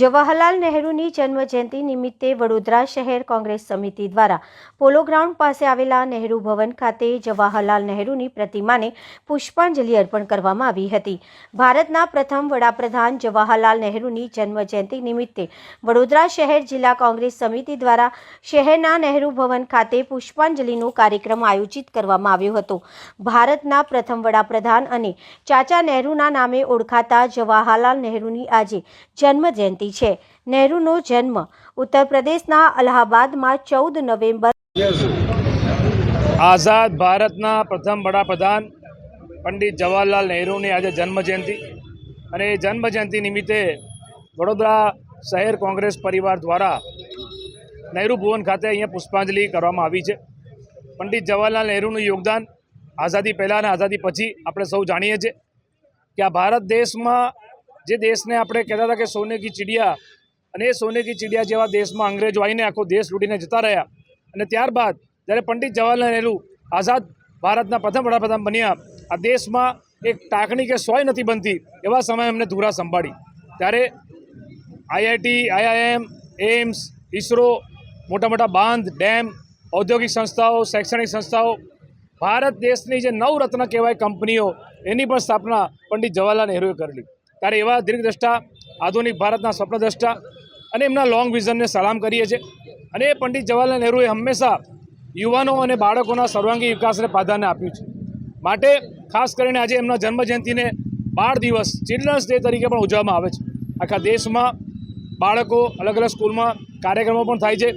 જવાહરલાલ નહેરુની જન્મજયંતિ નિમિત્તે વડોદરા શહેર કોંગ્રેસ સમિતિ દ્વારા પોલો ગ્રાઉન્ડ પાસે આવેલા નહેરુ ભવન ખાતે જવાહરલાલ નહેરુની પ્રતિમાને પુષ્પાંજલિ અર્પણ કરવામાં આવી હતી. ભારતના પ્રથમ વડાપ્રધાન જવાહરલાલ નહેરુની જન્મજયંતિ નિમિત્તે વડોદરા શહેર જિલ્લા કોંગ્રેસ સમિતિ દ્વારા શહેરના નહેરુ ભવન ખાતે પુષ્પાંજલિનો કાર્યક્રમ આયોજિત કરવામાં આવ્યો હતો. ભારતના પ્રથમ વડાપ્રધાન અને ચાચા નહેરુના નામે ઓળખાતા જવાહરલાલ નહેરુની આજે જન્મજયંતિ છે. નહેરુનો જન્મ ઉત્તર પ્રદેશના અલ્હાબાદમાં ચૌદ નવેમ્બર આઝાદ ભારતના પ્રથમ વડાપ્રધાન પંડિત જવાહરલાલ નહેરુની આજે જન્મજયંતિ અને એ જન્મજયંતિ નિમિત્તે વડોદરા શહેર કોંગ્રેસ પરિવાર દ્વારા નહેરુ ભુવન ખાતે અહીંયા પુષ્પાંજલિ કરવામાં આવી છે. પંડિત જવાહરલાલ નહેરુનું યોગદાન આઝાદી પહેલાં અને આઝાદી પછી આપણે સૌ જાણીએ છીએ કે આ ભારત દેશમાં જે દેશને આપણે કહેતા હતા કે સોને કી ચિડિયા અને એ સોને કી ચિડિયા જેવા દેશમાં અંગ્રેજો આવીને આખો દેશ લૂંટીને જતા રહ્યા. અને ત્યારબાદ જ્યારે પંડિત જવાહરલાલ નહેરુ આઝાદ ભારતના પ્રથમ વડાપ્રધાન બન્યા, આ દેશમાં એક ટાંકણી કે સોય નથી બનતી એવા સમયે એમને ધુરા સંભાળી. ત્યારે આઈઆઈટી, આઈઆઈએમ એમ્સ ઇસરો મોટા મોટા બાંધ, ડેમ, ઔદ્યોગિક સંસ્થાઓ, શૈક્ષણિક સંસ્થાઓ, ભારત દેશની જે નવરત્ન કહેવાય કંપનીઓ, એની પણ સ્થાપના પંડિત જવાહરલાલ નહેરુએ કરેલી. ત્યારે એવા દીર્ઘદ્રષ્ટા, આધુનિક ભારતના સ્વપ્નદ્રષ્ટા અને એમના લોંગ વિઝનને સલામ કરીએ છીએ. અને પંડિત જવાહરલાલ નહેરુએ હંમેશા યુવાનો અને બાળકોના સર્વાંગી વિકાસને પ્રાધાન્ય આપ્યું છે. માટે ખાસ કરીને આજે એમના જન્મજયંતિને બાળ દિવસ ચિલ્ડ્રન્સ ડે તરીકે પણ ઉજવવામાં આવે છે. આખા દેશમાં બાળકો અલગ અલગ સ્કૂલમાં કાર્યક્રમો પણ થાય છે.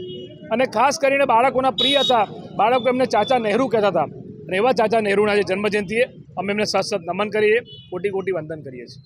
અને ખાસ કરીને બાળકોના પ્રિય હતા, બાળકો એમને ચાચા નહેરુ કહેતા હતા. અને એવા ચાચા નહેરુના આજે જન્મજયંતિએ અમે એમને સત સત નમન કરીએ, કોટી કોટી વંદન કરીએ છીએ.